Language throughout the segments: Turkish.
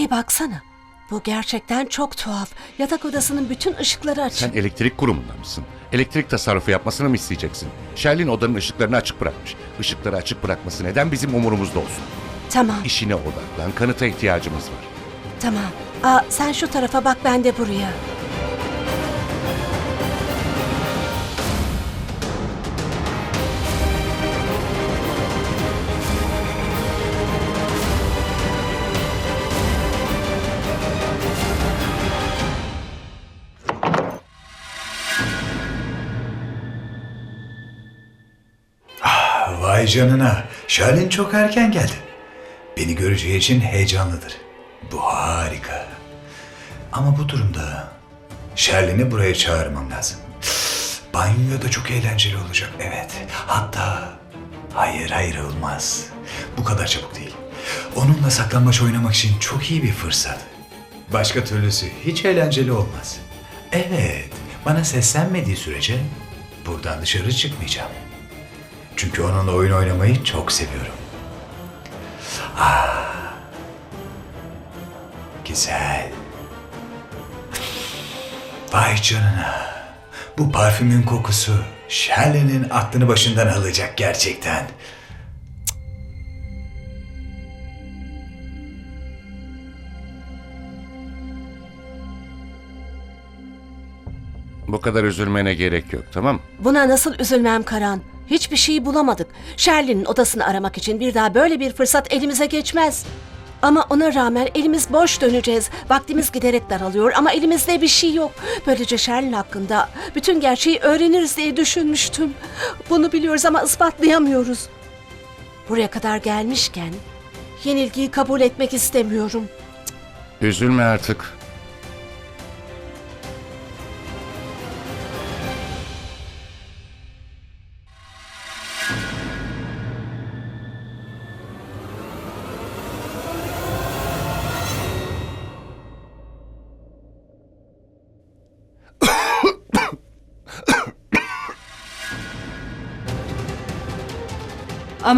Hey baksana. Bu gerçekten çok tuhaf. Yatak odasının bütün ışıkları açık. Sen elektrik kurumunda mısın? Elektrik tasarrufu yapmasını mı isteyeceksin? Sherlin odanın ışıklarını açık bırakmış. Işıkları açık bırakması neden bizim umurumuzda olsun? Tamam, İşine odaklan, kanıta ihtiyacımız var. tamam. Aa, sen şu tarafa bak, ben de buraya. Vay canına. Şalin çok erken geldi. Beni göreceği için heyecanlıdır. Bu harika. Ama bu durumda Şerlin'i buraya çağırmam lazım. Banyo da çok eğlenceli olacak. Evet. Hatta hayır hayır olmaz. Bu kadar çabuk değil. Onunla saklambaç oynamak için çok iyi bir fırsat. Başka türlüsü hiç eğlenceli olmaz. Evet, bana seslenmediği sürece buradan dışarı çıkmayacağım. Çünkü onunla oyun oynamayı çok seviyorum. Ah. Güzel. Vay canına. Bu parfümün kokusu Shirley'nin aklını başından alacak gerçekten. Bu kadar üzülmene gerek yok, tamam mı? Buna nasıl üzülmem Karan? Hiçbir şey bulamadık. Sherlin'in odasını aramak için bir daha böyle bir fırsat elimize geçmez. Ama ona rağmen elimiz boş döneceğiz. Vaktimiz giderek daralıyor ama elimizde bir şey yok. Böylece Sherlin hakkında bütün gerçeği öğreniriz diye düşünmüştüm. Bunu biliyoruz ama ispatlayamıyoruz. Buraya kadar gelmişken yenilgiyi kabul etmek istemiyorum. Üzülme artık.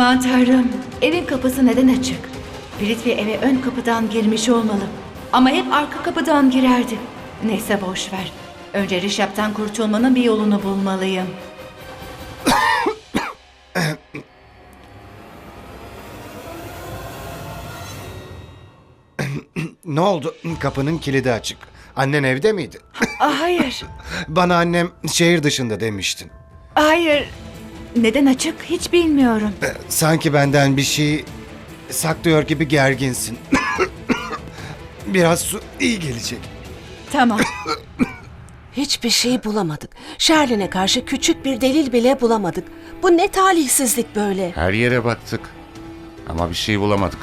Aman tanrım, evin kapısı neden açık? Prithvi eve ön kapıdan girmiş olmalı. Ama hep arka kapıdan girerdi. Neyse boş ver. Önce Rişap'tan kurtulmanın bir yolunu bulmalıyım. Ne oldu? Kapının kilidi açık. Annen evde miydi? Ah, hayır, Bana annem şehir dışında demiştin. hayır. Neden açık hiç bilmiyorum. Sanki benden bir şey saklıyor gibi gerginsin. Biraz su iyi gelecek. Tamam. Hiçbir şey bulamadık. Sherlin'e karşı küçük bir delil bile bulamadık. Bu ne talihsizlik böyle. Her yere baktık. Ama bir şey bulamadık.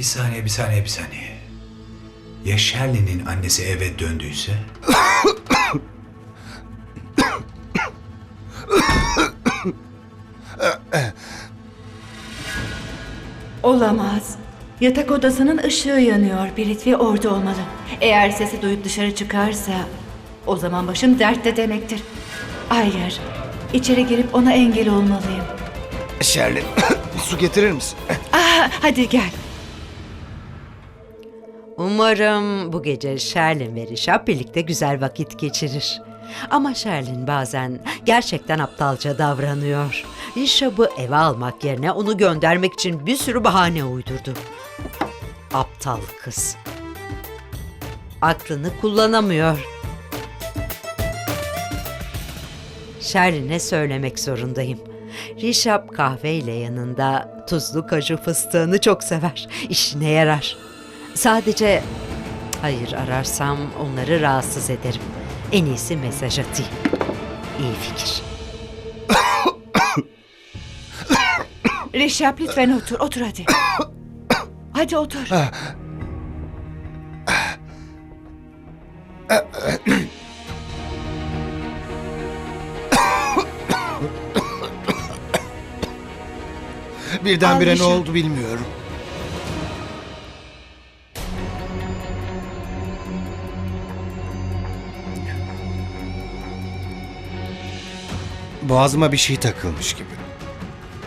Bir saniye, bir saniye, bir saniye. Ya Shirley'nin annesi eve döndüyse? Olamaz. Yatak odasının ışığı yanıyor. Prithvi orada olmalı. Eğer sesi duyup dışarı çıkarsa o zaman başım dertte demektir. Hayır. İçeri girip ona engel olmalıyım. Şerlin, su getirir misin? Ah, hadi gel. Umarım bu gece Sherlin ve Rişap birlikte güzel vakit geçirir. Ama Sherlin bazen gerçekten aptalca davranıyor. Rişap'ı eve almak yerine onu göndermek için bir sürü bahane uydurdu. Aptal kız. Aklını kullanamıyor. Sherlin'e söylemek zorundayım. Rişap kahveyle yanında tuzlu kaju fıstığını çok sever. İşine yarar. Sadece hayır ararsam onları rahatsız ederim. En iyisi mesaj atayım. İyi fikir. Rişap lütfen otur, otur hadi. Hadi otur. Birdenbire ne oldu bilmiyorum. Boğazıma bir şey takılmış gibi.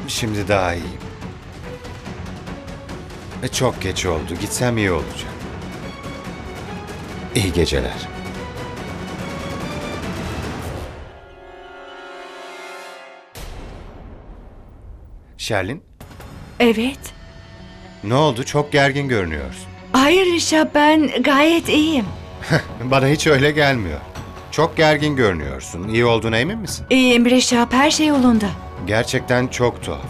Şimdi daha iyiyim. E, çok geç oldu. Gitsem iyi olacak. İyi geceler. Şerlin, Evet. ne oldu? Çok gergin görünüyorsun. Hayır Rişap ben gayet iyiyim. Bana hiç öyle gelmiyor. Çok gergin görünüyorsun. İyi olduğuna emin misin? İyiyim Rişap her şey yolunda. Gerçekten çok tuhaf.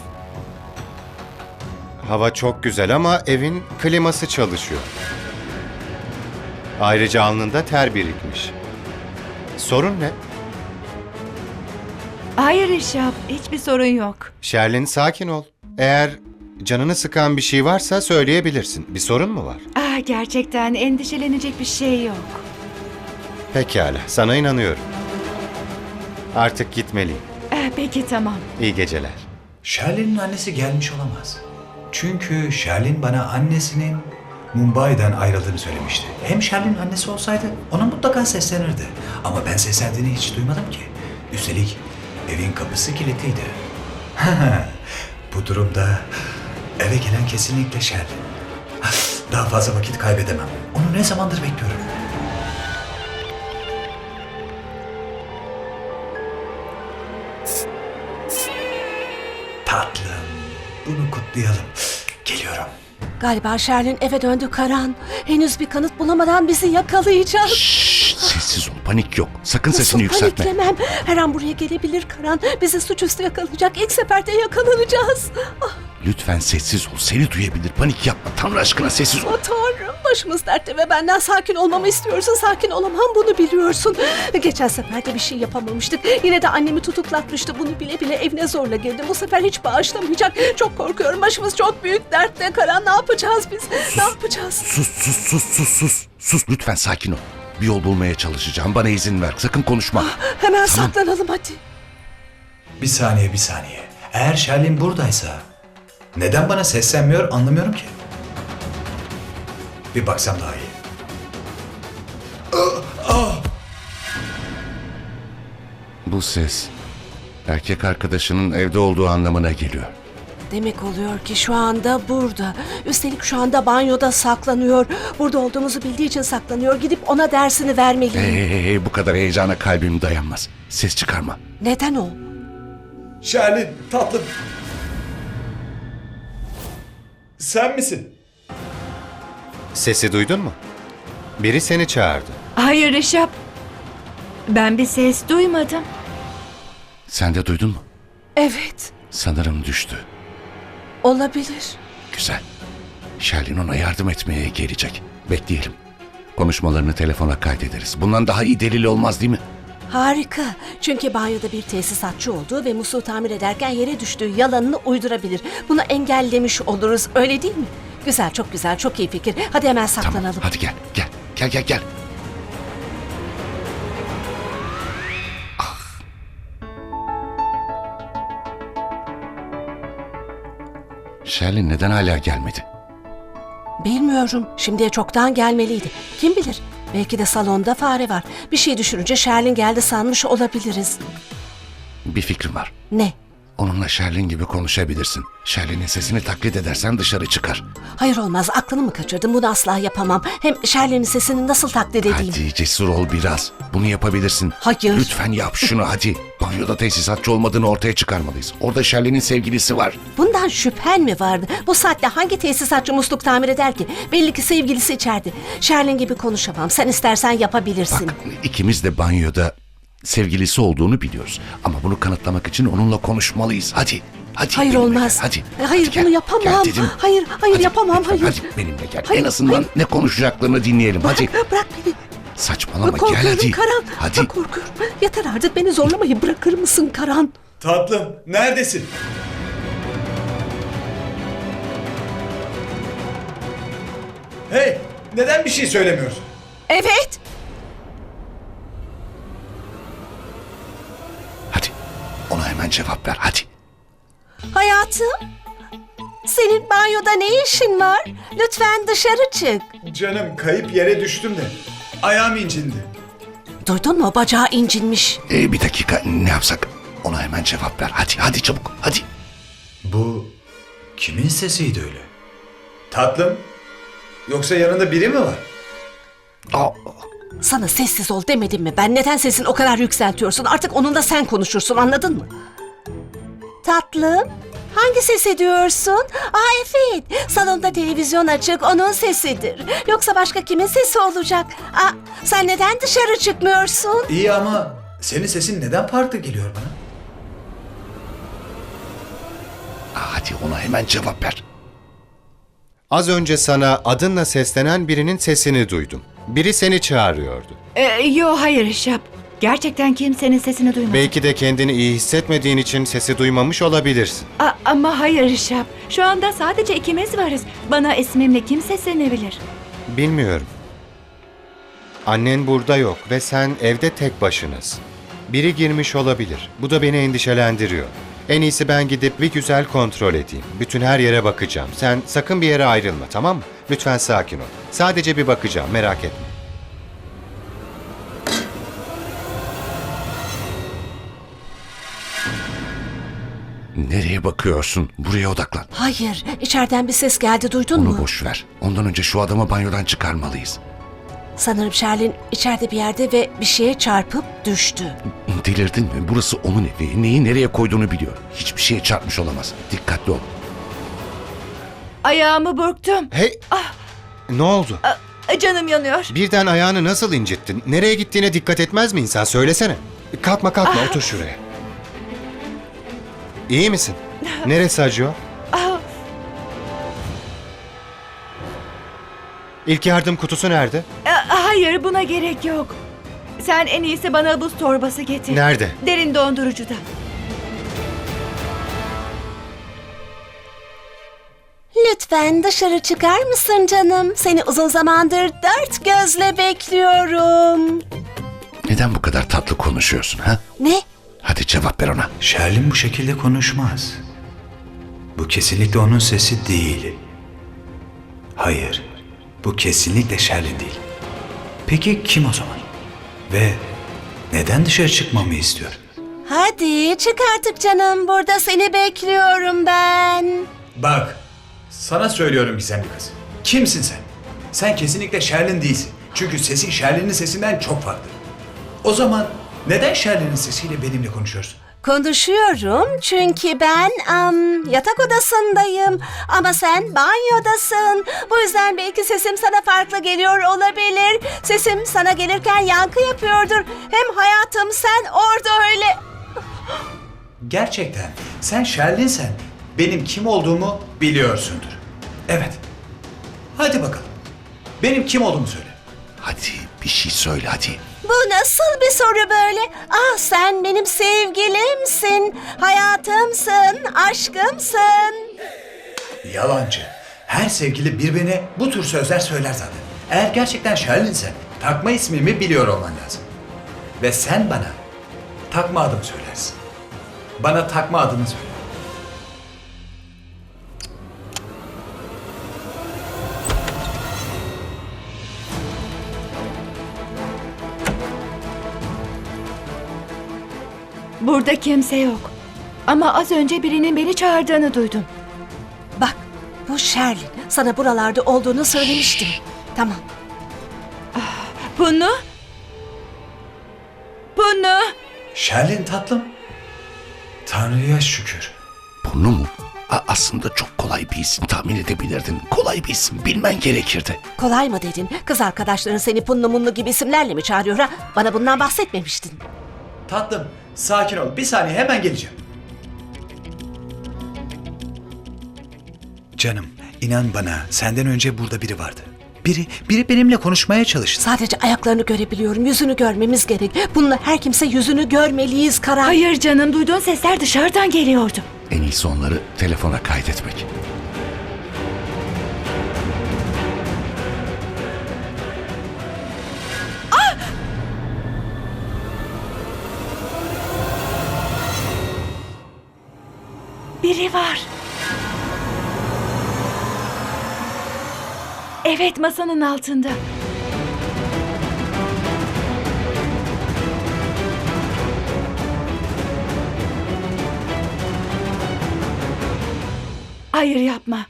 Hava çok güzel ama evin kliması çalışıyor. Ayrıca alnında ter birikmiş. Sorun ne? Hayır Rişap hiçbir sorun yok. Şerlin sakin ol. Eğer canını sıkan bir şey varsa söyleyebilirsin. Bir sorun mu var? Ah gerçekten endişelenecek bir şey yok. Pekala, sana inanıyorum. Artık gitmeliyim. Ah, peki tamam. İyi geceler. Şerlin'in annesi gelmiş olamaz. Çünkü Şerlin bana annesinin Mumbai'den ayrıldığını söylemişti. Hem Şerlin'in annesi olsaydı ona mutlaka seslenirdi. Ama ben seslendiğini hiç duymadım ki. Üstelik evin kapısı kilitliydi. Bu durumda eve gelen kesinlikle Şerlin. Daha fazla vakit kaybedemem. Onu ne zamandır bekliyorum. Tatlım, bunu kutlayalım. Geliyorum. Galiba Şerlin eve döndü Karan. Henüz bir kanıt bulamadan bizi yakalayacak. Şşş. Panik yok. Sakın Nasıl sesini yükseltme. paniklemem? Her an buraya gelebilir Karan. Bizi suçüstü yakalayacak. İlk seferde yakalanacağız. Ah, Lütfen sessiz ol. Seni duyabilir. Panik yapma. Tanrı aşkına sessiz ol. oh Tanrım başımız dertte ve benden sakin olmamı istiyorsun. Sakin olamam bunu biliyorsun. Geçen sefer de bir şey yapamamıştık. Yine de annemi tutuklatmıştı. Bunu bile bile evine zorla girdim. Bu sefer hiç bağışlamayacak. Çok korkuyorum. Başımız çok büyük dertte. Karan ne yapacağız biz? Ne yapacağız? Sus sus sus sus sus. Sus lütfen sakin ol. Bir yol bulmaya çalışacağım. Bana izin ver. Sakın konuşma. Hemen saklanalım hadi. Bir saniye, bir saniye. Eğer Şerlin buradaysa neden bana seslenmiyor anlamıyorum ki. Bir baksam daha iyi. Bu ses erkek arkadaşının evde olduğu anlamına geliyor. Demek oluyor ki şu anda burada. Üstelik şu anda banyoda saklanıyor. Burada olduğumuzu bildiği için saklanıyor. Gidip ona dersini vermeliyim. Hey, hey, hey, bu kadar heyecana kalbim dayanmaz. Ses çıkarma. Neden o? Şerlin, tatlım. Sen misin? Sesi duydun mu? Biri seni çağırdı. Hayır Rişap. Ben bir ses duymadım. Sen de duydun mu? Evet, Sanırım düştü. Olabilir. Güzel. Şerlin ona yardım etmeye gelecek. Bekleyelim. Konuşmalarını telefona kaydederiz. Bundan daha iyi delil olmaz değil mi? Harika. Çünkü banyoda bir tesisatçı olduğu ve musluğu tamir ederken yere düştüğü yalanını uydurabilir. Bunu engellemiş oluruz, öyle değil mi? Güzel, çok güzel, çok iyi fikir. Hadi hemen Tamam. saklanalım. Hadi gel. Gel. Gel gel gel. Şerlin neden hala gelmedi? Bilmiyorum. Şimdiye çoktan gelmeliydi. Kim bilir? Belki de salonda fare var. Bir şey düşününce Sherlin geldi sanmış olabiliriz. Bir fikrim var. Ne? Onunla Şerlin gibi konuşabilirsin. Şerlin'in sesini taklit edersen dışarı çıkar. Hayır olmaz. Aklını mı kaçırdım? Bunu asla yapamam. Hem Sherlin'in sesini nasıl taklit edeyim? Hadi cesur ol biraz. Bunu yapabilirsin. Hayır. Lütfen yap şunu hadi. Banyoda tesisatçı olmadığını ortaya çıkarmalıyız. Orada Şerlin'in sevgilisi var. Bundan şüphen mi vardı? Bu saatte hangi tesisatçı musluk tamir eder ki? Belli ki sevgilisi içeride. Sherlin gibi konuşamam. Sen istersen yapabilirsin. Bak ikimiz de banyoda sevgilisi olduğunu biliyoruz. Ama bunu kanıtlamak için onunla konuşmalıyız. Hadi. Hadi. Hayır benimle olmaz. Gel, hadi. E, hayır, Hadi bunu yapamam. Gel dedim. Hayır, hayır, yapamam, lütfen, hayır. Hadi benimle gel. Hayır, en azından hayır. ne konuşacaklarını dinleyelim. Hadi. Bırak beni. Saçmalama gel hadi. Karan. Hadi. Çok korkuyorum. Yeter artık beni zorlamayı bırakır mısın Karan? Tatlım, neredesin? Hey, neden bir şey söylemiyorsun? Evet. Hadi. Ona hemen cevap ver. Hadi. Hayatım. Senin banyoda ne işin var? Lütfen dışarı çık. Canım, kayıp yere düştüm de. Ayağım incindi. Duydun mu? Bacağı incinmiş. Ee, bir dakika ne yapsak? Ona hemen cevap ver. Hadi hadi çabuk hadi. Bu kimin sesiydi öyle? Tatlım? Yoksa yanında biri mi var? Aa, Sana sessiz ol demedim mi? Ben neden sesini o kadar yükseltiyorsun? Artık onunla sen konuşursun anladın mı? Tatlım, hangi sesi diyorsun? Aa evet, salonda televizyon açık, onun sesidir. Yoksa başka kimin sesi olacak? Aa, sen neden dışarı çıkmıyorsun? İyi ama senin sesin neden farklı geliyor bana? hadi ona hemen cevap ver. Az önce sana adınla seslenen birinin sesini duydum. Biri seni çağırıyordu. Ee, yo hayır Rişap. Gerçekten kimsenin sesini duymadım. Belki de kendini iyi hissetmediğin için sesi duymamış olabilirsin. A- ama hayır Rişap. Şu anda sadece ikimiz varız. Bana ismimle kim seslenebilir? Bilmiyorum. Annen burada yok ve sen evde tek başınasın. Biri girmiş olabilir. Bu da beni endişelendiriyor. En iyisi ben gidip bir güzel kontrol edeyim. Bütün her yere bakacağım. Sen sakın bir yere ayrılma tamam mı? Lütfen sakin ol. Sadece bir bakacağım merak etme. Nereye bakıyorsun? Buraya odaklan. Hayır, içeriden bir ses geldi duydun Onu mu? boş ver. Ondan önce şu adamı banyodan çıkarmalıyız. Sanırım Sherlin içeride bir yerde ve bir şeye çarpıp düştü. Delirdin mi? Burası onun evi. Neyi nereye koyduğunu biliyor. Hiçbir şeye çarpmış olamaz. Dikkatli ol. Ayağımı burktum. Hey! Ne oldu? A- Canım yanıyor. Birden ayağını nasıl incittin? Nereye gittiğine dikkat etmez mi insan? Söylesene. Kalkma kalkma otur şuraya. İyi misin? Neresi acıyor? Ah, İlk yardım kutusu nerede? a- hayır buna gerek yok. Sen en iyisi bana buz torbası getir. Nerede? Derin dondurucuda. Lütfen dışarı çıkar mısın canım? Seni uzun zamandır dört gözle bekliyorum. Neden bu kadar tatlı konuşuyorsun ha? Ne? Hadi cevap ver ona. Sherlin bu şekilde konuşmaz. Bu kesinlikle onun sesi değil. Hayır, bu kesinlikle Sherlin değil. Peki kim o zaman? Ve neden dışarı çıkmamı istiyor? Hadi çık artık canım. Burada seni bekliyorum ben. Bak, sana söylüyorum gizemli kız. Kimsin sen? Sen kesinlikle Sherlin değilsin. Çünkü sesin Sherlin'in sesinden çok farklı. O zaman neden Sherlin'in sesiyle benimle konuşuyorsun? Konuşuyorum çünkü ben am, yatak odasındayım ama sen banyodasın. Bu yüzden belki sesim sana farklı geliyor olabilir. Sesim sana gelirken yankı yapıyordur. Hem hayatım sen orada öyle... Gerçekten sen Sherlin'sen benim kim olduğumu biliyorsundur. Evet. Hadi bakalım. Benim kim olduğumu söyle. Hadi bir şey söyle hadi. Bu nasıl bir soru böyle? Ah sen benim sevgilimsin, hayatımsın, aşkımsın. Yalancı. Her sevgili birbirine bu tür sözler söyler zaten. Eğer gerçekten Sherlin'sen takma ismimi biliyor olman lazım. Ve sen bana takma adımı söylersin. Bana takma adını söyle. Burada kimse yok. Ama az önce birinin beni çağırdığını duydum. Bak bu Sherlin. Sana buralarda olduğunu söylemiştim. Tamam. Bunu? Bunu? Sherlin tatlım. Tanrı'ya şükür. Bunu mu? A- aslında çok kolay bir isim tahmin edebilirdin. Kolay bir isim bilmen gerekirdi. Kolay mı dedin? Kız arkadaşların seni punlu munlu gibi isimlerle mi çağırıyor ha? Bana bundan bahsetmemiştin. Tatlım sakin ol. Bir saniye hemen geleceğim. Canım inan bana senden önce burada biri vardı. Biri, biri benimle konuşmaya çalıştı. Sadece ayaklarını görebiliyorum. Yüzünü görmemiz gerek. Bununla her kimse yüzünü görmeliyiz Karan. Hayır canım duyduğun sesler dışarıdan geliyordu. En iyisi onları telefona kaydetmek. Evet masanın altında. Hayır yapma.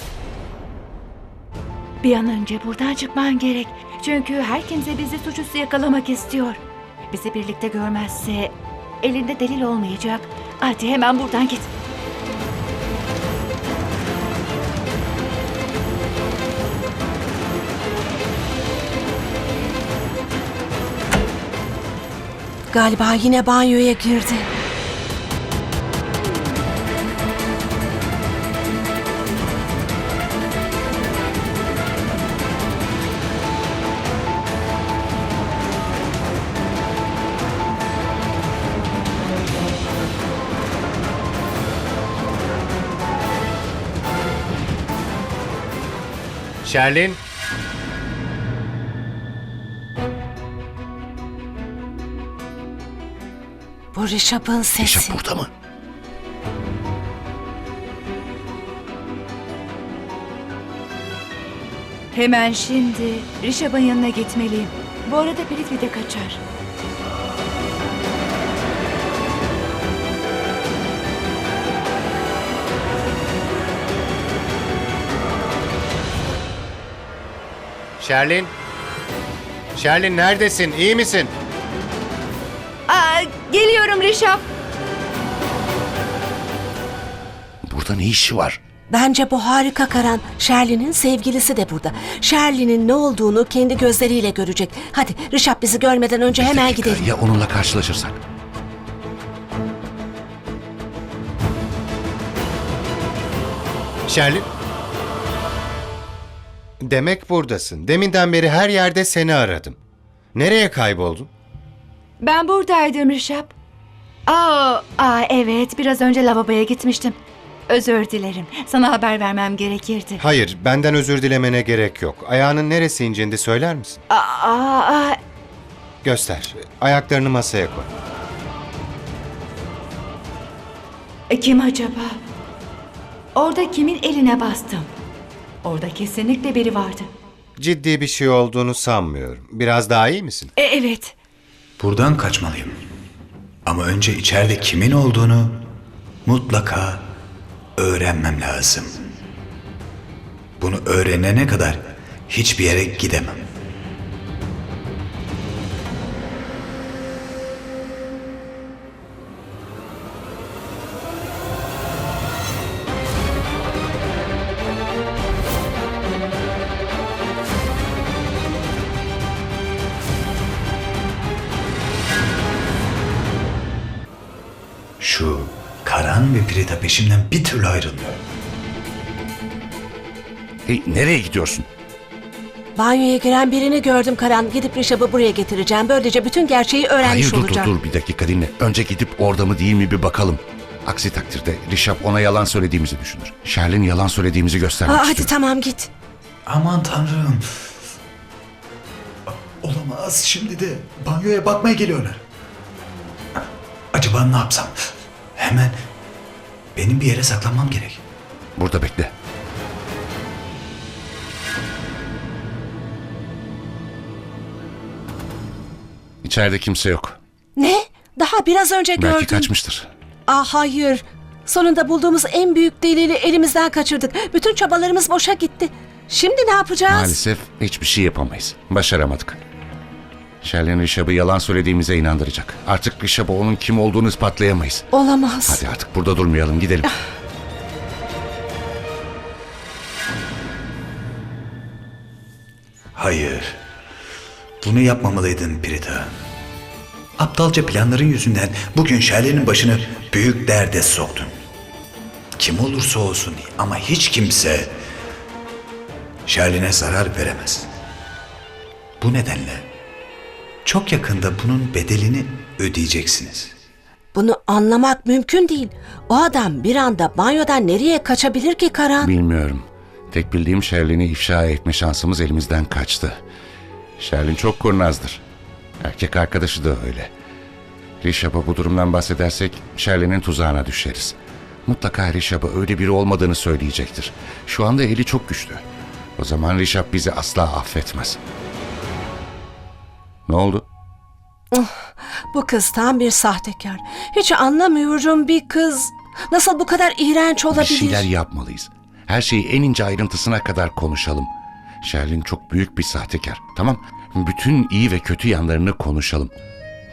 Bir an önce buradan çıkman gerek. Çünkü her kimse bizi suçüstü yakalamak istiyor. Bizi birlikte görmezse elinde delil olmayacak. Hadi hemen buradan git. Galiba yine banyoya girdi. Şerlin, Bu Rişap'ın sesi. Rişap burada mı? Hemen şimdi Rişab'ın yanına gitmeliyim. Bu arada Prithvi de kaçar. Şerlin. Şerlin neredesin? İyi misin? Rişab. Burada ne işi var? Bence bu harika Karan. Sherlin'in sevgilisi de burada. Sherlin'in ne olduğunu kendi gözleriyle görecek. Hadi Rişap bizi görmeden önce Bir hemen dakika, gidelim. Ya onunla karşılaşırsak? Şerlin. Demek buradasın. Deminden beri her yerde seni aradım. Nereye kayboldun? Ben buradaydım Rişap. Aa, aa, evet biraz önce lavaboya gitmiştim. Özür dilerim. Sana haber vermem gerekirdi. Hayır, benden özür dilemene gerek yok. Ayağının neresi incindi söyler misin? Aa, aa, aa, Göster. Ayaklarını masaya koy. e, kim acaba? Orada kimin eline bastım? Orada kesinlikle biri vardı. Ciddi bir şey olduğunu sanmıyorum. Biraz daha iyi misin? E, evet. Buradan kaçmalıyım. Ama önce içeride kimin olduğunu mutlaka öğrenmem lazım. Bunu öğrenene kadar hiçbir yere gidemem. Şu Karan ve Prita peşimden bir türlü ayrılmıyor. Hey, nereye gidiyorsun? Banyoya giren birini gördüm Karan. Gidip Rişap'ı buraya getireceğim. Böylece bütün gerçeği öğrenmiş Hayır dur dur olacağım. dur bir dakika dinle. Önce gidip orada mı değil mi bir bakalım. Aksi takdirde Rişap ona yalan söylediğimizi düşünür. Sherlin yalan söylediğimizi göstermek Aa, hadi istiyor. tamam git. Aman tanrım. Olamaz şimdi de banyoya bakmaya geliyorlar. Acaba ne yapsam? Hemen benim bir yere saklanmam gerek. Burada bekle. İçeride kimse yok. Ne? Daha biraz önce gördüm. Belki kaçmıştır. Aa hayır. Sonunda bulduğumuz en büyük delili elimizden kaçırdık. Bütün çabalarımız boşa gitti. Şimdi ne yapacağız? Maalesef hiçbir şey yapamayız. Başaramadık. Sherlin Rişap'ı yalan söylediğimize inandıracak. Artık Rişap'a onun kim olduğunu ispatlayamayız. Olamaz. Hadi artık burada durmayalım gidelim. Hayır. Bunu yapmamalıydın Prita. Aptalca planların yüzünden bugün Şerli'nin başını büyük derde soktun. Kim olursa olsun ama hiç kimse Şerli'ne zarar veremez. Bu nedenle çok yakında bunun bedelini ödeyeceksiniz. Bunu anlamak mümkün değil. O adam bir anda banyodan nereye kaçabilir ki Karan? Bilmiyorum. Tek bildiğim Sherlin'i ifşa etme şansımız elimizden kaçtı. Sherlin çok kurnazdır. Erkek arkadaşı da öyle. Rişap'a bu durumdan bahsedersek Sherlin'in tuzağına düşeriz. Mutlaka Rişap'a öyle biri olmadığını söyleyecektir. Şu anda eli çok güçlü. O zaman Rişap bizi asla affetmez. Ne oldu? Bu kız tam bir sahtekar. Hiç anlamıyorum bir kız. Nasıl bu kadar iğrenç Bir olabilir? şeyler yapmalıyız. Her şeyi en ince ayrıntısına kadar konuşalım. Sherlin çok büyük bir sahtekar. Tamam. Bütün iyi ve kötü yanlarını konuşalım.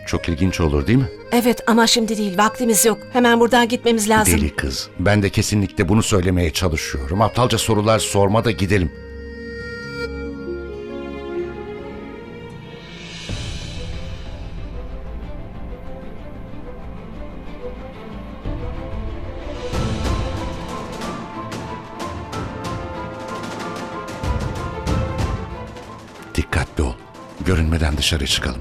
Çok ilginç olur değil mi? Evet ama şimdi değil vaktimiz yok. Hemen buradan gitmemiz lazım. Deli kız. Ben de kesinlikle bunu söylemeye çalışıyorum. Aptalca sorular sorma da gidelim. Dikkatli ol. Görünmeden dışarı çıkalım.